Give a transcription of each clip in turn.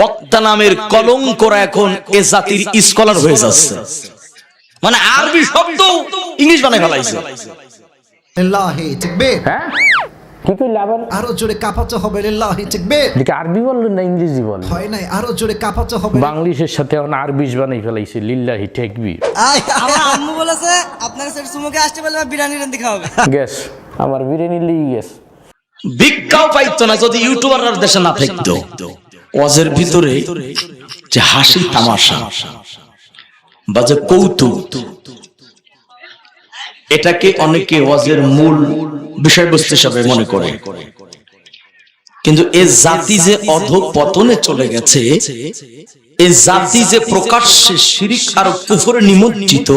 বক্তা নামের কলঙ্করা এখন এ জাতির স্কলার হয়ে যাচ্ছে। মানে আরবি শব্দ ইংলিশ বানায় ফেলাইছে। হ্যাঁ? কি কইলে আবার আরও জোরে কাঁপাতে হবে লিল্লাহি তাকবীর এদিকে আরবি বললেন না ইংরেজি বল হয় নাই আরও জোরে কাঁপাতে হবে। বাংলিশের সাথে এখন আরবিশ বানাই ফেলাইছে লিল্লাহি টেকবি আয়, আমার আম্মু বলেছে আপনার সাথে সুমুকে আসতে পারলে বিরিয়ানি রান্দি খাওয়াবে গ্যাস আমার বিরিয়ানি লিয়ে গেছে। ভিক্ষাও পাইতো না যদি ইউটিউবাররা দেশে না থাকতো। ওয়াজের ভিতরে যে হাসি তামাশা বা যে কৌতুক, এটাকে অনেকে ওয়াজের মূল বিষয়বস্তু হিসাবে মনে করে। কিন্তু এ জাতি যে অধ পতনে চলে গেছে, এ জাতি যে প্রকাশ্যে শিরিক আর কুফরে নিমজ্জিত,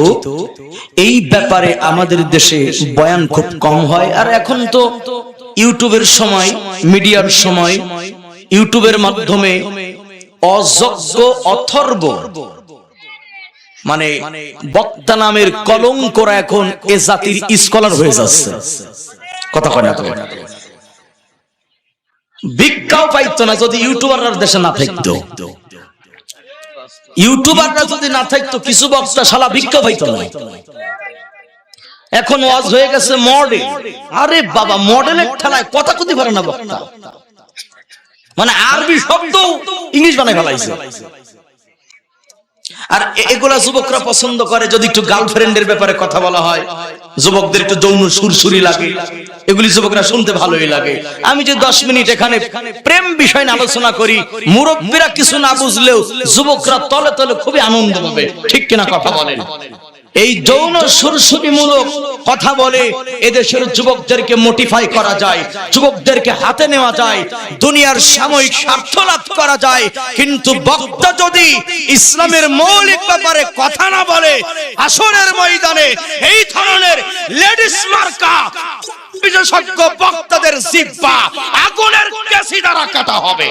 এই ব্যাপারে আমাদের দেশে বয়ান খুব কম হয়। আর এখন তো ইউটিউবের সময়, মিডিয়ার সময় ইউটিউবের মাধ্যমে অযোগ্য অথর্ব মানে বক্তা নামের কলঙ্করা এখন এ জাতির স্কলার হয়ে যাচ্ছে। কথা কয় না তো? ভিক্ষাও পাইতো না যদি ইউটিউবাররা দেশে না থাকতো। ইউটিউবাররা যদি না থাকতো, কিছু বক্তা শালা ভিক্ষা পাইতো না। এখন ওয়াজ হয়ে গেছে মডেল। আরে বাবা, মডেলের ঠেলায় কথা কুতি পারে না বক্তা। মানে আরবি শব্দ ইংলিশ বানায় ফেলাইছে। আর এগুলা যুবকরা পছন্দ করে যদি একটু গার্লফ্রেন্ডের ব্যাপারে কথা বলা হয়। যুবকদের একটু যৌন সুরসুরি লাগে। এগুলি যুবকরা শুনতে ভালোই লাগে। আমি যে দশ মিনিট এখানে প্রেম বিষয় নিয়ে আলোচনা করি মুরব্বীরা কিছু না বুঝলেও যুবকরা তলে তলে খুবই আনন্দ পাবে। ঠিক কিনা কথা বলেন? এই যৌন সুরসুরিমূলক কথা বলে এদেশের যুবকদেরকে মোটিফাই করা যায়, যুবকদেরকে হাতে নেওয়া যায়, দুনিয়ার সাময়িক স্বার্থ লাভ করা যায়। কিন্তু বক্তা যদি ইসলামের মৌলিক ব্যাপারে কথা না বলে, আসরের ময়দানে এই ধরনের লেডিস মার্কা, বিশেষজ্ঞ বক্তাদের জিব্বা আগুনের কেসি দ্বারা কাটা হবে।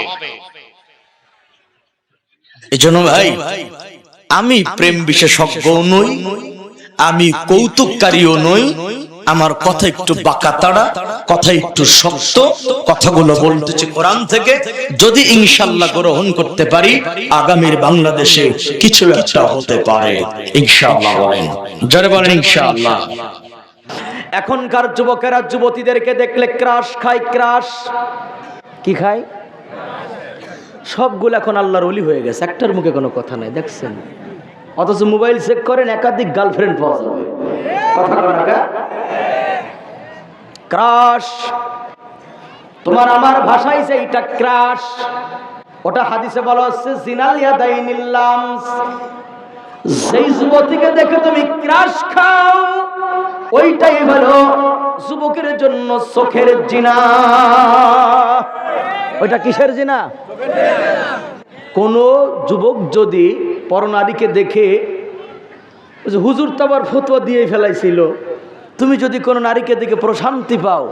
এজন্য ভাই আমি প্রেম বিশেষজ্ঞ নই আমি কৌতুককারীও নই আমার কথা একটু বাঁকা তাড়া কথা একটু শক্ত কথাগুলো বলতেছে কোরআন থেকে যদি ইনশাল্লাহ গ্রহণ করতে পারি আগামীর বাংলাদেশে কিছু একটা হতে পারে ইনশাআল্লাহ বলেন। যারা বলেন ইনশাআল্লাহ। এখনকার যুবকেরা যুবতীদেরকে দেখলে ক্রাশ খায় ক্রাশ। কি খায়? সবগুলো এখন আল্লাহর অলি হয়ে গেছে, একটার মুখে কোনো কথা নাই, দেখছেন? অথচ মোবাইল চেক করেন, একাধিক গার্লফ্রেন্ড পাওয়া যাবে? ক্রাশ তোমার আমার ভাষাই যে এটা ক্রাশ ওটা হাদিসে বলা হচ্ছে, জিনাল ইয়াদাইনিল্লাম সেই যুবতীকে দেখে তুমি ক্রাশ খাও। ওইটাই হলো যুবকের জন্য চোখের জিনা। ওইটা কিসের জিনা? কোন যুবক যদি পরনারীকে দেখে হুজুর তো আবার ফতোয়া দিয়ে ফেলাইছিল, তুমি যদি কোনো নারীকে দেখে প্রশান্তি পাও,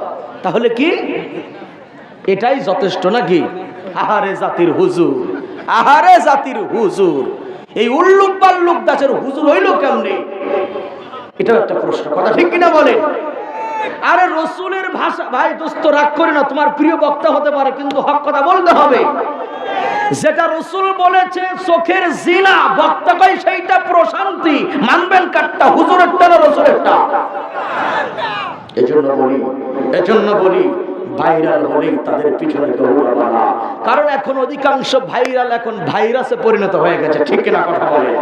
তাহলে কি? এটাই যথেষ্ট নাকি? আহারে জাতির হুজুর, আহারে জাতির হুজুর। এই উল্লুক পাল্লুক দাসের হুজুর হইল কেমনে? এটাও একটা প্রশ্ন, কথা ঠিক কিনা বলে? আরে রসুলের ভাষা, ভাই দোস্ত, রাগ করে না, তোমার প্রিয় বক্তা হতে পারে, কিন্তু হক কথা বলতে হবে। যেটা রসুল বলেছে, চোখের জিনা, বক্তা কই সেইটা প্রশান্তি, মানবেন কাটটা হুজুরেরটা না রসুলেরটা? এজন্য বলি এজন্য বলি ভাইরাল হলেই তাদের পিছনে দৌড়াবা না কারণ এখন অধিকাংশ ভাইরাল এখন ভাইরাসে পরিণত হয়ে গেছে, ঠিক কিনা কথা বলে?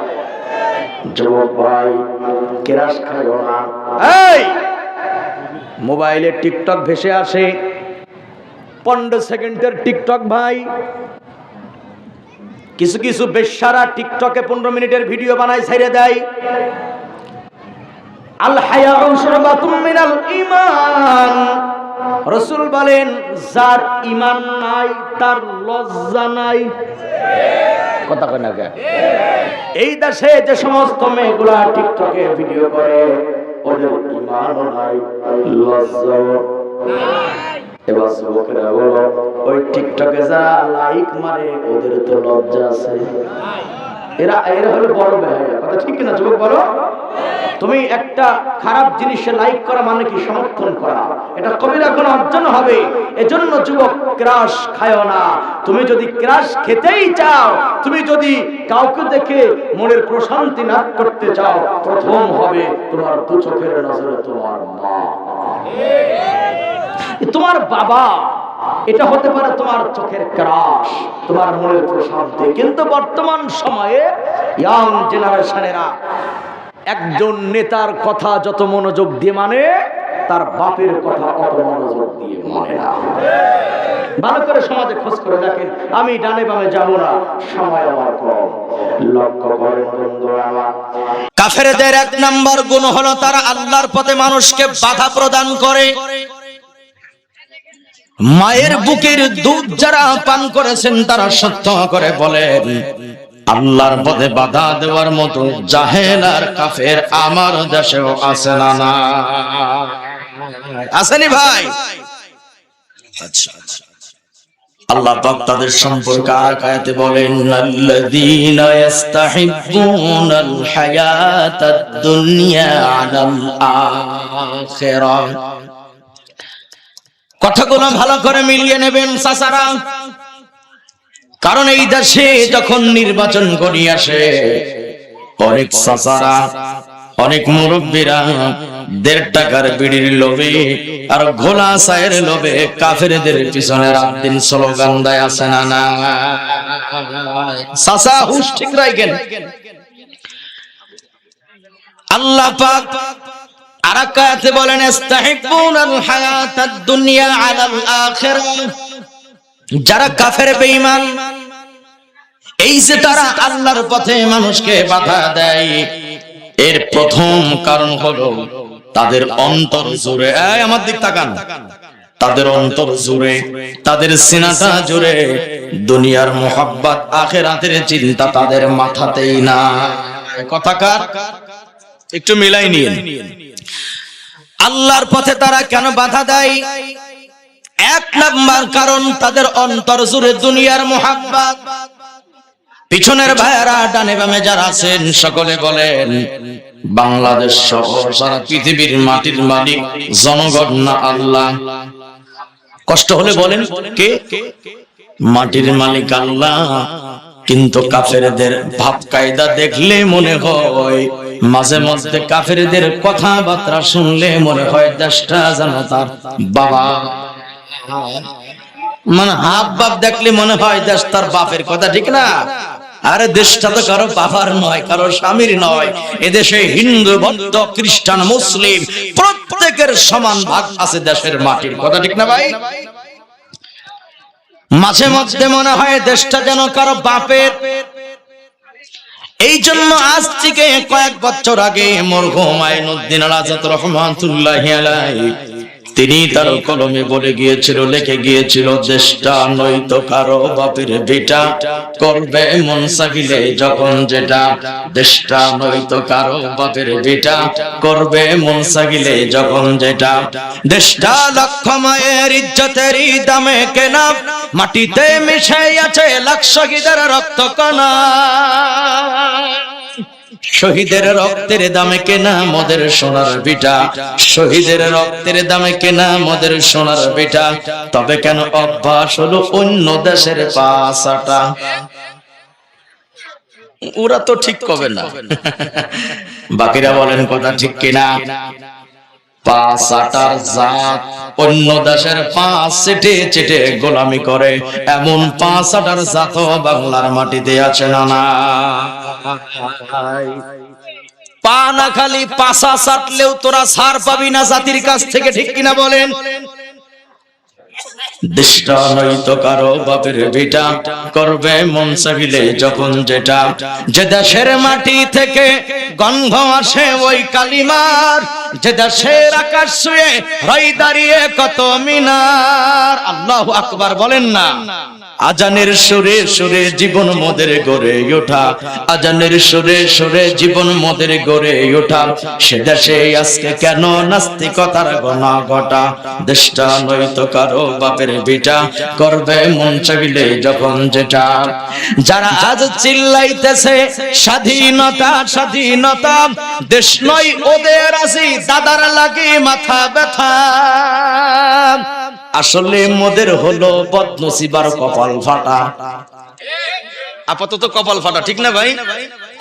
যুবক ভাই, কেরাস খাইও না। এই! মোবাইলে টিকটক ভেসে আসে। পনেরো সেকেন্ডের টিকটক ভাই। কিছু কিছু বেশারা টিকটকে পনেরো মিনিটের ভিডিও বানায়, ছেড়ে দেয়। আল হায়া ঈমান রসুল বলেন, যার ইমান নাই, তার লজ্জা নাই। কথা কয় না এই দেশে যে সমস্ত মেয়েগুলা টিকটকে ভিডিও করে ওই টিকটকে যারা লাইক মারে, ওদের তো লজ্জা আছে? এরা এরা হলো বড় বেহায়া। কথা ঠিক না যুবক বলো? তুমি একটা খারাপ জিনিসে লাইক করা মানে কি? সমর্থন করা। এটা কবিরা কোনো অর্জন হবে। এজন্য যুবক, ক্রাশ খায় না। তুমি যদি ক্রাশ খেতেই চাও, তুমি যদি কাউকে দেখে মনের প্রশান্তি লাভ করতে চাও, প্রথম হবে তোমার দু চোখের নজরে তোমার মা। তোমার বাবা এটা হতে পারে তোমার চোখের ক্রাশ, তোমার মনের প্রশান্তি। কিন্তু বর্তমান সময়ে ইয়াং জেনারেশনেরা একজন নেতার কথা যত মনোযোগ দিয়ে মানে তার বাপের কথা অত মনোযোগ দিয়ে মানে না। ভালো করে সমাজে খোঁজ করে দেখেন, আমি ডানে বামে যাব না, সময় আমার কম। লক্ষ্য করেন বন্ধু আমার। কাফেরদের এক নাম্বার গুণ হলো তারা আল্লাহর পথে মানুষকে বাধা প্রদান করে। মায়ের বুকের দুধ যারা পান করেছেন, তারা সত্য করে বলেন, আল্লাহর পথে বাধা দেওয়ার মতো জাহেল আর কাফের আমার দেশেও আছে না না। আসেনি ভাই? আচ্ছা আচ্ছা। আল্লাহ পাক তাদের সম্পর্কে আয়াতে বলেন, আল্লাযীনা ইস্তাহিব্বুনাল হায়াতাদ দুনিয়া আলাল আখিরাহ কথাগুলো ভালো করে মিলিয়ে নেবেন চাচারা কারণ এই দেশে যখন নির্বাচন করি আসে, অনেক চাচারা অনেক মুরব্বীরা দেড় টাকার বিড়ির লোভে আর ঘোলা চায়ের লোভে কাফেরদের পিছনে রাত দিন স্লোগান দেয়, আছে না না? চাচা হুশ ঠিক রাখেন। আল্লাহ পাক আরাকাতে বলেন ইস্তাহিবুনাল হায়াতাদ দুনিয়া আলাল আখিরাহ। যারা কাফের বেঈমান, এই যে তারা আল্লাহর পথে মানুষকে বাধা দেয়, এর প্রথম কারণ হলো তাদের অন্তর জুড়ে, এই আমার দিক তাকান, তাদের অন্তর জুড়ে, তাদের সিনাটা জুড়ে দুনিয়ার মোহাব্বত আখেরাতের চিন্তা তাদের মাথাতেই না কথাকার একটু মিলাই নিয়ে আল্লাহর পথে তারা কেন বাধা দেয়? এক নাম্বার কারণ তাদের অন্তর জুড়ে দুনিয়ার মোহাব্বত। পিছনের ভাইয়ারা ডানে বামে যারা আছেন, সকলে বলেন, বাংলাদেশ সহ সারা পৃথিবীর মাটির মালিক, জনগণ আল্লাহ। কষ্ট হলে বলেন, কে? মাটির মালিক আল্লাহ। কিন্তু কাফেরদের ভাব কায়দা দেখলে মনে হয় মাঝে মধ্যে কাফেরদের কথাবার্তা শুনলে মনে হয় দেশটা যেন তার বাবা। মানে হাব বাপ দেখলে মনে হয় দেশ তার বাপের কথা, ঠিক না? আরে দেশটা তো কারও বাবার নয়, কারও স্বামীর নয়। এদেশে হিন্দু, বৌদ্ধ, খ্রিস্টান, মুসলিম প্রত্যেকের সমান ভাগ আছে দেশের মাটির কথা, ঠিক না ভাই? মাঝে মধ্যে মনে হয় দেশটা যেন কারও বাপের এই জন্য আজ থেকে কয়েক বছর আগে মরহুম আইনুদ্দিন রাজাত রহমাতুল্লাহ আলাইহি তিনি তার কলমে বলে গিয়েছিল, লেখে গিয়েছিল, দেশটা নয়তো কারও বাপের বেটা। করবে মন চাহিলে যখন যেটা। দেশটা নয়তো কারও বাপের বেটা। করবে মন চাহিলে যখন যেটা। দেশটা লক্ষ মায়ের ইজ্জতেরই দামে কেনা। মাটিতে মিশে আছে লাখ শহীদের রক্ত কণা শহীদের রক্তের দামে কেনা মদের সোনার বিটা শহীদের রক্তের দামে কেনা মদের সোনার বিটা তবে কেন অভ্যাস হলো অন্য দেশের পাশাটা ওরা তো ঠিক কবে না। বাকিরা বলেন কথা ঠিক কিনা? পাঁচ আটার জাত। অন্য দেশের পাঁচ চেটে চেটে গোলামি করে। এমন পাঁচ আটার জাত বাংলার মাটিতে আছে না না? পা না খালি পাশা সাটলেও তোরা সার পাবি না জাতির কাছ থেকে, ঠিক কিনা বলেন? দেশটা নয়তো কারও বাপের বেটা। করবে মন চাহিলে যখন যেটা। যে দেশের মাটি থেকে গন্ধ আসে ওই কালিমার। যে দেশের আকাশ শুয়ে হয় দাঁড়িয়ে কত মিনার। আল্লাহ আকবার বলেন না। আজানের সুরে সুরে জীবন মোদের গড়ে ওঠা। আজানের সুরে সুরে জীবন মোদের গড়ে ওঠা। সে দেশে আজকে কেন নাস্তিকতার গণা ঘটা? দেশটা নয়তো কারও বাপের বিটা করবে মন চাইলে যখন যেটা। যারা আজ চিল্লাইতেছে, স্বাধীনতা স্বাধীনতা। দেশ নয় ওদের আসি দাদার লাগে মাথা ব্যথা। আসলে মোদের হলো বদনসিবার কপাল ফাটা। আপাতত কপাল ফাটা ঠিক না ভাই?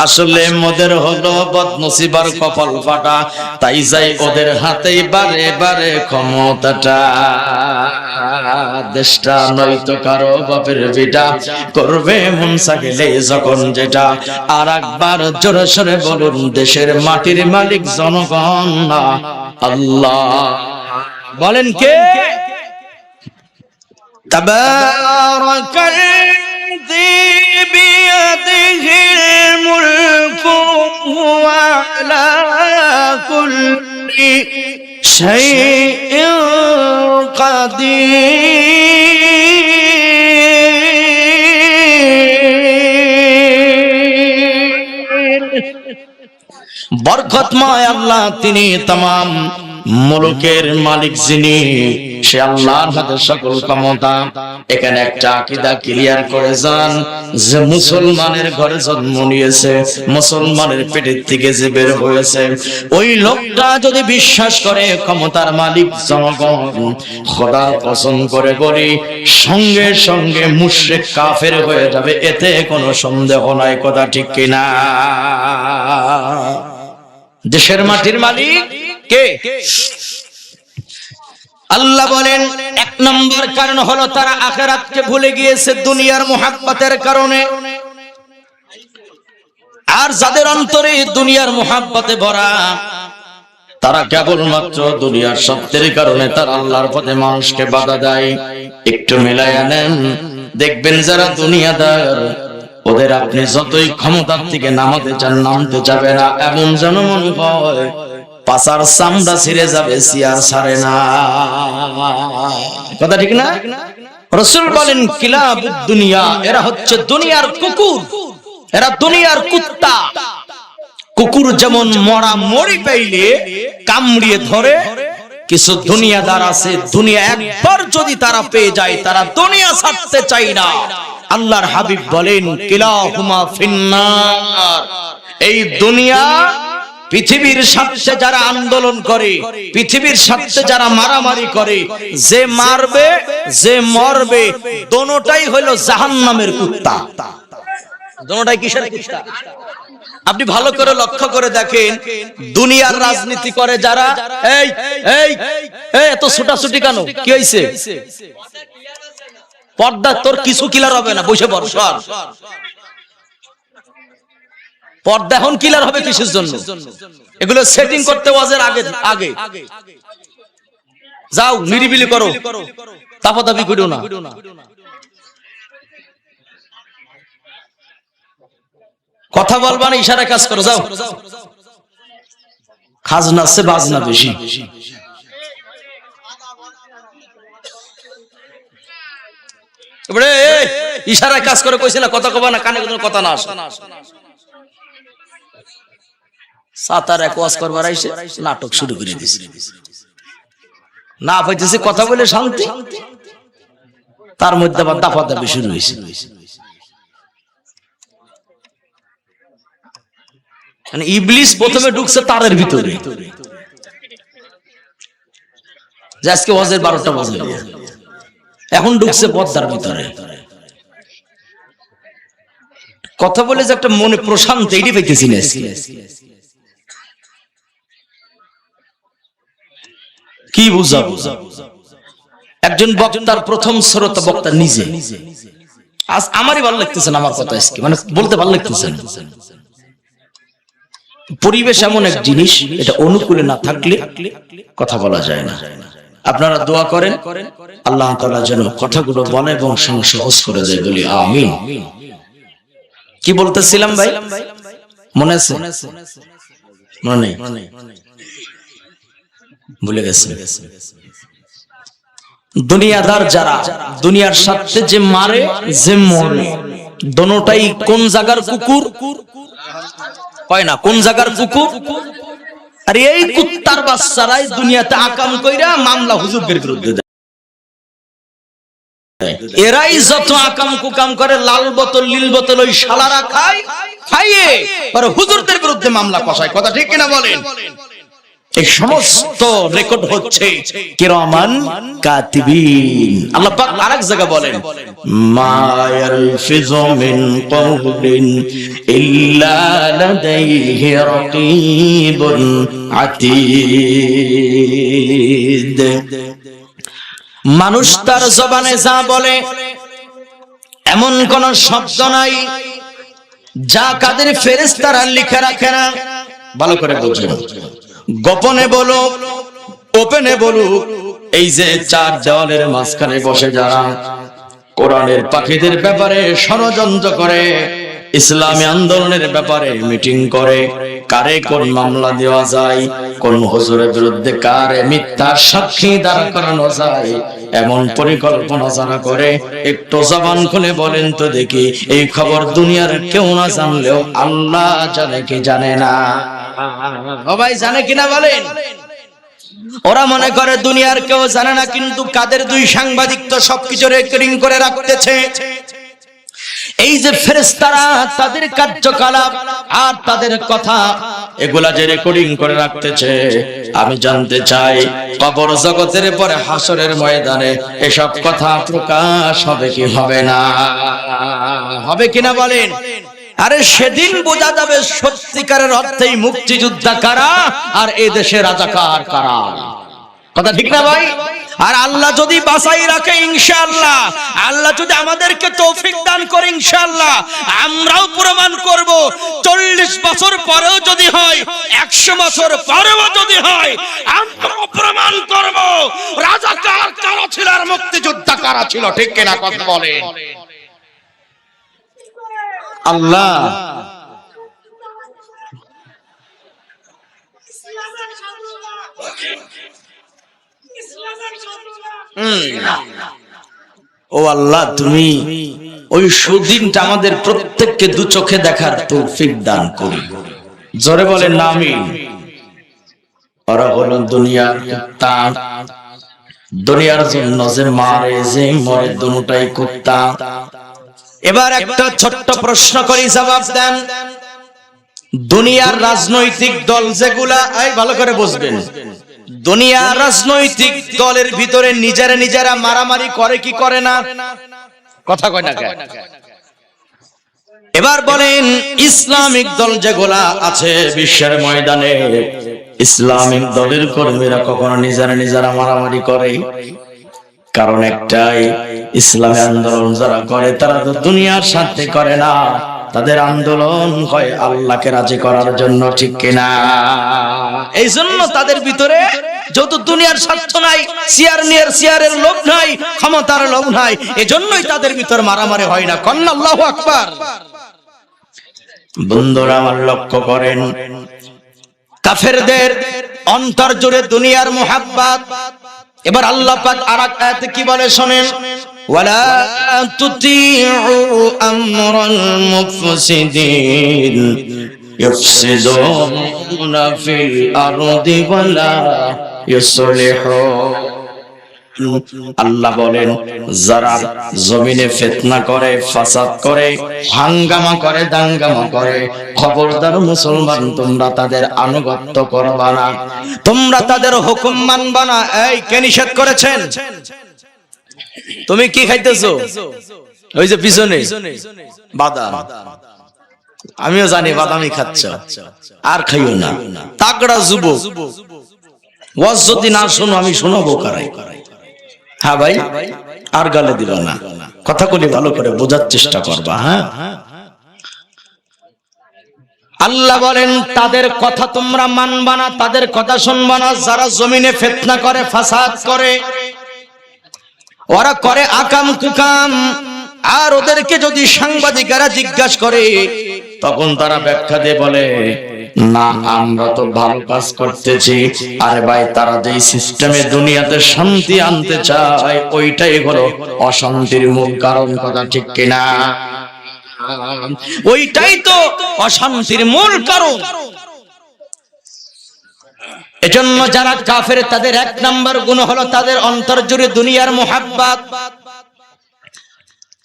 আসলে মোদের হলো বদনসিবার কপাল ফাটা তাই যাই ওদের হাতেই বারে বারে ক্ষমতাটা। দেশটা নয়তো কারও বাপের বিটা করবে মন চাইলে যখন যেটা। আর একবার জোরে সরে বলুন দেশের মাটির মালিক জনগণ না আল্লাহ। বলেন কে? تبارك الذي بيده الملك هو على كل شيء قدير বরকতময় আল্লাহ তিনি তাম মুলুকের মালিক যিনি, সে আল্লাহর হাতে সকল ক্ষমতা, এখানে একটা আকিদা ক্লিয়ার করে যান যে মুসলমানের ঘরে জন্ম নিয়েছে, মুসলমানের পেটের থেকে যে বের হয়েছে। ওই লোকটা যদি বিশ্বাস করে ক্ষমতার মালিক জনগণ খোদার পছন্দ করে বলি, সঙ্গে সঙ্গে মুশরিক কাফের হয়ে যাবে, এতে কোনো সন্দেহ নাই, কথা ঠিক কিনা? দেশের মাটির মালিক কে? আল্লাহ বলেন, এক নম্বর কারণ হলো তারা আখেরাতকে ভুলে গিয়েছে দুনিয়ার মোহাব্বতের কারণে। আর যাদের অন্তরে দুনিয়ার মোহাব্বতে ভরা, তারা কেবলমাত্র দুনিয়ার সত্যের কারণে তার আল্লাহর পথে মানুষকে বাধা দেয়। একটু মিলাই নেন, দেখবেন যারা দুনিয়াদার, ওদের আপনি যতই ক্ষমতার থেকে নামাতে চান, নামতে যাবে না, এমন যেন মনে হয় পাশার চামড়া ছিঁড়ে যাবে সিয়ার ছাড়ে না। কথা ঠিক না? রসুল বলেন, কিলাব দুনিয়া এরা হচ্ছে দুনিয়ার কুকুর। এরা দুনিয়ার কুত্তা। কুকুর যেমন মরা মরি পাইলে, কামড়িয়ে ধরে, কিছু দুনিয়াদার আছে, দুনিয়া একবার যদি তারা পেয়ে যায়, তারা দুনিয়া ছাড়তে চাই না। আল্লাহর হাবিব বলেন, কিলাহুমা ফিন্নার এই দুনিয়া পৃথিবীর স্বার্থে যারা আন্দোলন করে, পৃথিবীর স্বার্থে যারা মারামারি করে, যে মারবে, যে মরবে, দোনোটাই হলো জাহান্নামের কুত্তা। দোনোটাই কিসের কুত্তা? আপনি ভালো করে লক্ষ্য করে দেখেন, দুনিয়ার রাজনীতি করে যারা, এই এই এত ছুটাছুটি কেন? কি হয়েছে পর্দা তোর কিছু কিলার হবে না, বসে পড় সর পর্দা এখন কিলার হবে কিসের জন্য? এগুলো সেটিং করতে ওয়াজের আগে আগে। যাও, নিরিবিলি করো। তাপাতাপি করো না। কথা বলবা না ইশারা কাজ করো, যাও। খাজনা সে বাজনা বেশি। ইশারায় কাজ করে কইছে না, কথা কবা না, কানে কোনো কথা না আসে। সাতার এক ওয়াজ করবার আইসে নাটক শুরু করে দিছে। না পাইতেছে কথা বলে শান্তি। তার মধ্যে আবার দাফা দাফি শুরু হয়েছে মানে ইবলিস প্রথমে ঢুকছে তারের ভিতরে। যে আজকে ওয়াজের বারোটা বাজে। এখন ঢুকছে পদ্মার ভিতরে। কথা বলে যে একটা মনে প্রশান্ত এইটি পাইতেছি না। কি বুঝাবো? একজন বক্তার প্রথম শ্রোতা বক্তা নিজে। আজ আমারই ভালো লাগতেছে না আমার কথা আজকে মানে বলতে ভালো লাগতেছে পরিবেশ এমন এক জিনিস, এটা অনুকূলে না থাকলে কথা বলা যায় না। আপনারা দোয়া করেন, আল্লাহ তাআলা যেন কথাগুলো বলে এবং সং- সহজ করে দেয়, বলি আমিন। কি বলতেছিলাম ভাই? মনে আছে? মনে ভুলে গেছে। দুনিয়াদার যারা, দুনিয়ার সাথে যে মারে, যে মরে, দোনোটাই কোন জায়গার কুকুর? হয় না, কোন জায়গার কুকুর? আর এই কুত্তার বাচ্চারাই দুনিয়াতে আকাম কইরা মামলা হুজুরদের বিরুদ্ধে এরাই যত আকাম কুকাম করে, লাল বোতল, নীল বোতল ওই শালারা খায়, খাইয়ে, পরে হুজুরদের বিরুদ্ধে মামলা কষায়। কথা ঠিক কিনা বলেন? এই সমস্ত রেকর্ড হচ্ছে কিরামান কাতিবিন। আল্লাহ পাক আরেক জায়গা বলেন, মা ইয়ালফিযু মিন কওলিন ইল্লা লাদাইহি মানুষ তার জবানে যা বলে, এমন কোন শব্দ নাই, যা কাদের ফেরেশতারা লিখে রাখে না। ভালো করে বুঝুন। গোপনে বলো, ওপেনে বলুক এই যে চার দেওয়ালের মাঝখানে বসে যারা কোরআনের পাখিদের ব্যাপারে ষড়যন্ত্র করে, ইসলামী আন্দোলনের ব্যাপারে মিটিং করে, কারে কোন মামলা দেওয়া যায়, কোন হুজুরের বিরুদ্ধে কারে মিথ্যা সাক্ষী দাঁড় করানো যায়, এমন পরিকল্পনা যারা করে, একটু জবান খুলে বলেন তো দেখি, এই খবর দুনিয়ার কেউ না জানলেও আল্লাহ জানে কি জানে না। ও ভাই, জানে কিনা বলেন? ওরা মনে করে দুনিয়ার কেউ জানে না, কিন্তু কাদের দুই সাংবাদিক তো সবকিছু রেকর্ডিং করে রাখতেছে। এই যে ফেরেস্তারা তাদের কার্যকলাপ আর তাদের কথা, এগুলা যে রেকর্ডিং করে রাখতেছে, আমি জানতে চাই, কবর জগতের পরে হাসরের ময়দানে এসব কথা প্রকাশ হবে কি হবে না? হবে কিনা বলেন? আরে সেদিন বোঝা যাবে সত্যিকারের অর্থেই মুক্তিযোদ্ধা কারা আর এ দেশে রাজাকার কারা। কথা ঠিক না ভাই? আর আল্লাহ যদি বাঁচাই রাখে ইনশাআল্লাহ, আল্লাহ যদি আমাদেরকে তৌফিক দান করে ইনশাআল্লাহ, আমরাও প্রমাণ করব, চল্লিশ বছর পরেও যদি হয়, একশো বছর পরেও যদি হয়, আমরাও প্রমাণ করব রাজা কার কারা ছিল আর মুক্তিযোদ্ধা কারা ছিল, ঠিক কিনা কথা বলেন। আল্লাহ। ও আল্লাহ, তুমি ওই সুদিনটা আমাদের প্রত্যেককে দু চোখে দেখার তৌফিক দান করি। জোরে বলেন না আমি ওরা হলো দুনিয়ার কুত্তা দুনিয়ার জন্য যে মারে, যে মরে, দুটাই কুত্তা এবার একটা ছোট্ট প্রশ্ন করি, জবাব দেন। দুনিয়ার রাজনৈতিক দল যেগুলা, এই ভালো করে বুঝবেন। দুনিয়ার রাজনৈতিক দলের ভিতরে নিজেরা নিজেরা মারামারি করে কি করে না? কথা কয় না? এবার বলেন, ইসলামিক দল যেগুলা আছে বিশ্বের ময়দানে, ইসলামিক দলের কর্মীরা কখনো নিজেরা নিজেরা মারামারি করে? কারণ একটাই, ইসলামী আন্দোলন যারা করে, তারা তো দুনিয়ার স্বার্থে করে না। তাদের আন্দোলন হয় আল্লাহকে রাজি করার জন্য, ঠিক কিনা এই জন্য তাদের ভিতরে যত দুনিয়ার স্বার্থ নাই সিয়ার নিয়ার সিয়ারের লোভ নাই, ক্ষমতার লোভ নাই, এজন্যই তাদের ভিতর মারামারি হয় না। কন্যা আল্লাহ আকবার। বন্ধুরা, আমার লক্ষ্য করেন, কাফেরদের অন্তর জুড়ে দুনিয়ার মোহাব্বত এবার আল্লাহ পাক আরেক আয়াতে কি বলে শুনেন? ওয়ালা তুতিউ আমরাল মুফসিদিন ইফসিদুনা ফিল আরদি ওয়ালা ইউসলিহুন আল্লাহ বলেন, যারা জমিনে ফিতনা করে, ফাসাদ করে, হাঙ্গামা করে, দাঙ্গামা করে, খবরদার মুসলমান, তোমরা তাদের আনুগত্য করবা না। তোমরা তাদের হুকুম মানবা না। এই, কে নিষেধ করেছেন? তুমি কি খাইতেছো? ওই যে পিছনে, বাদাম। আমিও জানি বাদামই খাচ্ছ, আর খাইও না। তাগড়া যুবক। ওয়াজ যদি না শোনো, আমি শোনাবো কারাই হ্যাঁ ভাই, আর গালে দিল না। কথাগুলি ভালো করে বোঝার চেষ্টা করবা হ্যাঁ? আল্লাহ বলেন, তাদের কথা তোমরা মানবা না, তাদের কথা শুনবা না। যারা জমিনে ফেতনা করে, ফাসাদ করে, ওরা করে আকাম কুকাম আর ওদেরকে যদি সাংবাদিকেরা জিজ্ঞাসা করে, তখন তারা ব্যাখ্যা দিয়ে বলে, না, আমরা তো ভালো কাজ করতেছি। আরে ভাই, তারা যেই সিস্টেমে দুনিয়াতে শান্তি আনতে চায়, ওইটাই হলো অশান্তির মূল কারণ কথা, ঠিক কিনা ওইটাই তো অশান্তির মূল কারণ। এজন্য যারা কাফের, তাদের এক নাম্বার গুণ হলো তাদের অন্তর জুড়ে দুনিয়ার মোহাব্বাত।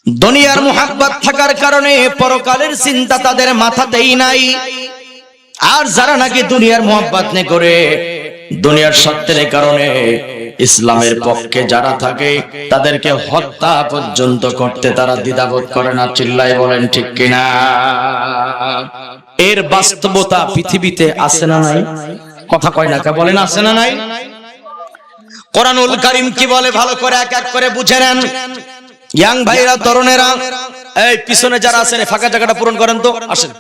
দুনিয়ার মোহাব্বত থাকার কারণে পরকালের চিন্তা তাদের মাথাতেই নাই। আর যারা নাকি দুনিয়ার মোহাব্বত নে করে, দুনিয়ার সত্যের কারণে ইসলামের পক্ষে যারা থাকে, তাদেরকে হত্যা পর্যন্ত করতে তারা দ্বিধাবোধ করে না চিল্লাই বলেন ঠিক কিনা? এর বাস্তবতা পৃথিবীতে আছে না নাই? কথা কয় না কে? বলেন আছে না নাই? কোরআনুল কারিম কি বলে? ভালো করে এক এক করে বুঝে নেন। ইয়াং ভাইরা তরুণেরা। এই পিছনে যারা আছেন এই ফাঁকা জায়গাটা পূরণ করেন তো। আসেন।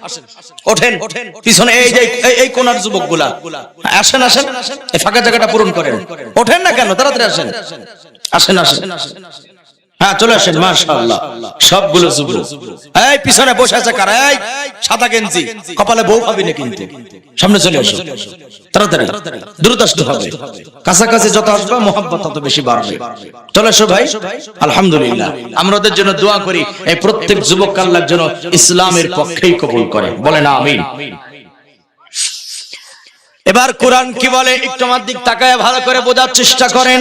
ওঠেন। পিছনে এই যে এই- এই কোনার যুবকগুলা। আসেন আসেন। এই ফাঁকা জায়গাটা পূরণ করেন। ওঠেন না কেন? তাড়াতাড়ি আসেন। আসেন আসেন। হ্যাঁ চলে আসেন, মাশাআল্লাহ। সবগুলো যুবক এই, পিছনে বসে আছে কারা? এই, সাদা গেঞ্জি। কপালে বউ পাবি না কিন্তু। সামনে চলে আসো। তাড়াতাড়ি। দ্রুত আসতে হবে। কাছাকাছি যত আসবে মোহাম্মত তত বেশি বাড়বে। চলে এসো ভাই। আলহামদুলিল্লাহ। আমরা ওদের জন্য দোয়া করি। এই প্রত্যেক যুবক আল্লাহর জন্য ইসলামের পক্ষেই কবুল করে। বলে না আমিন। এবার কোরআন কি বলে? একটু আমার দিক তাকায় ভালো করে বোঝার চেষ্টা করেন।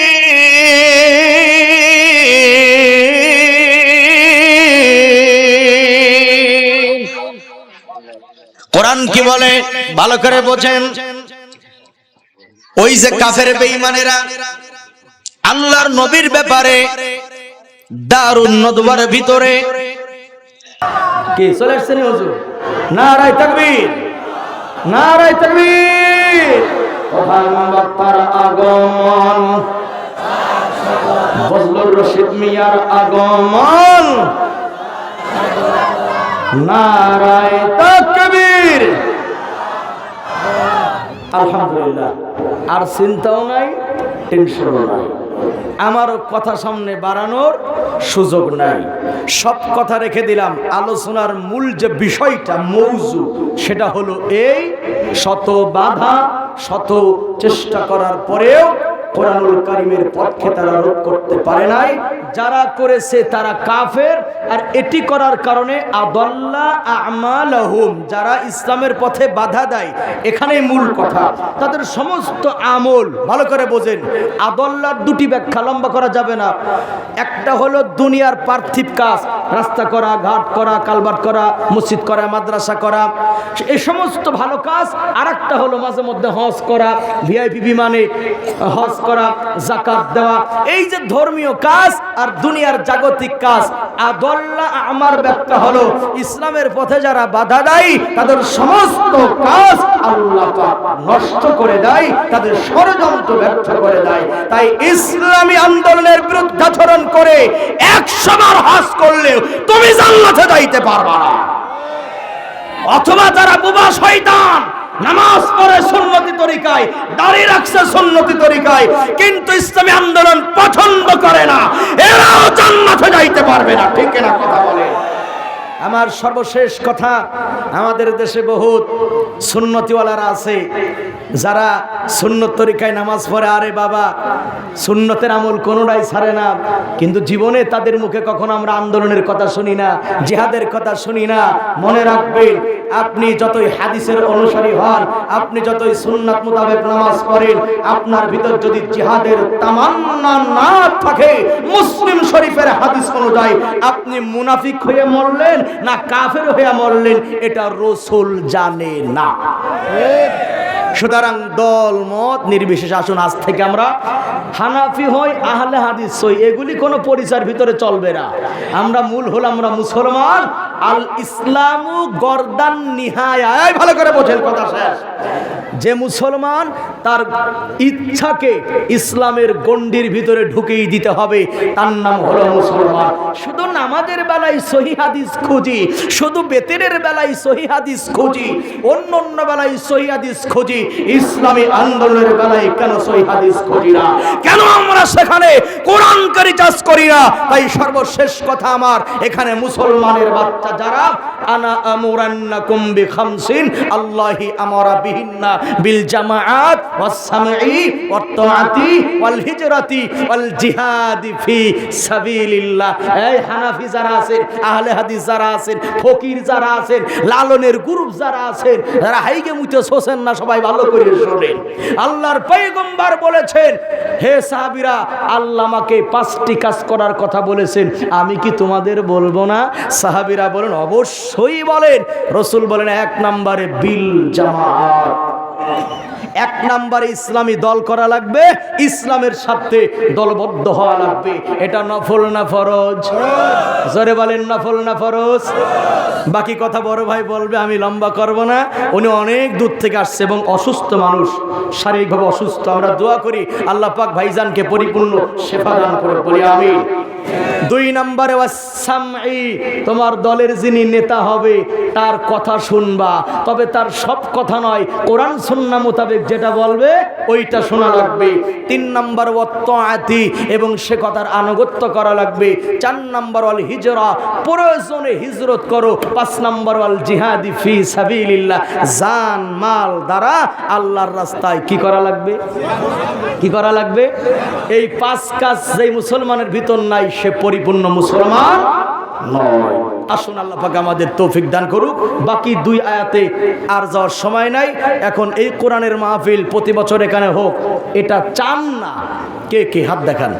কোরআন কি বলে? ভালো করে বোঝেন। ওই যে কাফের বেঈমানেরা, আল্লাহর নবীর ব্যাপারে দারুণ নদবার ভিতরে। কি? চলে আসছেন হুজুর। নারাই তাকবীর। নারাই তাকবীর। প্রধান বক্তার আগমন। বজলুর রশিদ মিয়ার আগমন। নারায় তাকবীর। আলহামদুলিল্লাহ। আর চিন্তাও নাই টেনশনও নাই। আমার কথা সামনে বাড়ানোর সুযোগ নাই। সব কথা রেখে দিলাম। আলোচনার মূল যে বিষয়টা, মৌজু, সেটা হলো এই, শত বাধা, শত চেষ্টা করার পরেও কোরআনুল কারিমের পক্ষে তারা রোধ করতে পারে নাই, যারা করেছে তারা কাফের, আর এটি করার কারণে আদল্লা আমালাহুম, যারা ইসলামের পথে বাধা দেয় এখানে মূল কথা। তাদের সমস্ত আমল, ভালো করে বোঝেন, আদল্লার দুটি ব্যাখ্যা লম্বা করা যাবে না। একটা হলো দুনিয়ার পার্থিব কাজ, রাস্তা করা, ঘাট করা কালবাট করা, মসজিদ করা, মাদ্রাসা করা। এই সমস্ত ভালো কাজ আর একটা হলো মাঝে মধ্যে হজ করা, ভিআইপি বিমানে হজ করা জাকাত দেওয়া। এই যে ধর্মীয় কাজ আর দুনিয়ার জাগতিক কাজ, আদল্লা আমার ব্যাখ্যা হলো, ইসলামের পথে যারা বাধা দেয়, তাদের সমস্ত কাজ আল্লাহ নষ্ট করে দেয়, তাদের ষড়যন্ত্র ব্যর্থ করে দেয়। তাই ইসলামী আন্দোলনের বিরুদ্ধাচরণ করে একশো বার হজ করলেও তুমি জান্নাতে যাইতে পারবা না। অথবা তারা বুবা শয়তান নামাজ পড়ে সুন্নতি তরিকায়, দাঁড়িয়ে রাখছে সুন্নতি তরিকায়, কিন্তু ইসলামী আন্দোলন পছন্দ করে না। এরাও জান্নাতে যাইতে পারবে না। ঠিক না কথা বলে আমার সর্বশেষ কথা, আমাদের দেশে বহুত সুন্নতিওয়ালারা আছে, যারা সুন্নত তরিকায় নামাজ পড়ে। আরে বাবা, সুন্নতের আমল কোনোটাই ছাড়ে না। কিন্তু জীবনে তাদের মুখে কখনো আমরা আন্দোলনের কথা শুনি না, জিহাদের কথা শুনি না। মনে রাখবেন, আপনি যতই হাদিসের অনুসারী হন, আপনি যতই সুন্নাত মোতাবেক নামাজ পড়েন, আপনার ভিতর যদি জিহাদের তামান্না না থাকে, মুসলিম শরীফের হাদিস অনুযায়ী আপনি মুনাফিক হয়ে মরলেন না কাফের হয়ে মরলেন এটা রসুল জানে না। সুতরাং দল মত নির্বিশেষ আসুন। আজ থেকে আমরা হানাফি হই, আহলে হাদিস হই, এগুলি কোনো পরিচয়ের ভিতরে চলবে না। আমরা মূল হল আমরা মুসলমান। আল ইসলামু গর্দান নিহায়। ভালো করে বোঝেন কথা শেষ। যে মুসলমান তার ইচ্ছাকে ইসলামের গণ্ডির ভিতরে ঢুকিয়ে দিতে হবে, তার নাম হলো মুসলমান। শুধু নামাজের বেলায় সহি হাদিস খুঁজি, শুধু বেতেনের বেলায় সহি হাদিস খুঁজি অন্য অন্য বেলায় সহি হাদিস খুঁজি ইসলামী আন্দোলনের বেলায় কেন সই হাদিস করি না? কেন আমরা সেখানে কোরআনকারী চাষ করি না? তাই সর্বশেষ কথা আমার, এখানে মুসলমানের বাচ্চা যারা, আনা আমুরান্নাকুম বিখামসিন, আল্লাহি আমারা বিহিন্না বিল জামাআত ওয়াস সামঈ ওয়াত তাআতি ওয়াল হিজরাতি ওয়াল জিহাদি ফি এই হানাফি যারা আছেন, আহলে হাদিস যারা আছেন, ফকির যারা আছেন, লালনের গ্রুপ যারা আছেন যারা হাইগে মুতে শোষেন না, সবাই ভালো করে শোনেন। আল্লাহর পয়গম্বর বলেছেন, হে সাহাবীরা, আল্লাহ আমাকে পাঁচটি কাজ করার কথা বলেছেন, আমি কি তোমাদের বলব না? সাহাবিরা বলেন, অবশ্যই বলেন। রসুল বলেন, এক নম্বরে বিল জামাত। এক নম্বরে ইসলামী দল করা লাগবে, ইসলামের সাথে দলবদ্ধ হওয়া লাগবে। এটা নফল না ফরজ? জোরে বলেন, নফল না ফরজ? বাকি কথা বড় ভাই বলবে, আমি লম্বা করব না। উনি অনেক দূর থেকে আসছে এবং অসুস্থ মানুষ, শারীরিকভাবে অসুস্থ। আমরা দোয়া করি, আল্লাহ পাক ভাইজানকে পরিপূর্ণ সেবা দান করে বলি আমি দুই নম্বরে তোমার দলের যিনি নেতা হবে, তার কথা শুনবা। তবে তার সব কথা নয়, কোরআন সুন্না মোতাবেক যেটা বলবে, ওইটা শোনা লাগবে। তিন নম্বর ওয়াত্তাআতি এবং সে কথার আনুগত্য করা লাগবে। চার নম্বর ওয়াল হিজরা, প্রয়োজনে হিজরত করো। পাঁচ নম্বর ওয়াল জিহাদি ফি সাবিলিল্লাহ, জান, মাল দ্বারা আল্লাহর রাস্তায় কি করা লাগবে? কি করা লাগবে? এই পাঁচ কাজ যেই মুসলমানের ভিতর নাই, সে পরিপূর্ণ মুসলমান নয়। আসুন আল্লাহ পাক আমাদের তৌফিক দান করুক। বাকি দুই আয়াতে আর যাওয়ার সময় নাই। এখন এই কোরআনের মাহফিল প্রতি বছর এখানে হোক। এটা চান না। কে কে হাত দেখান।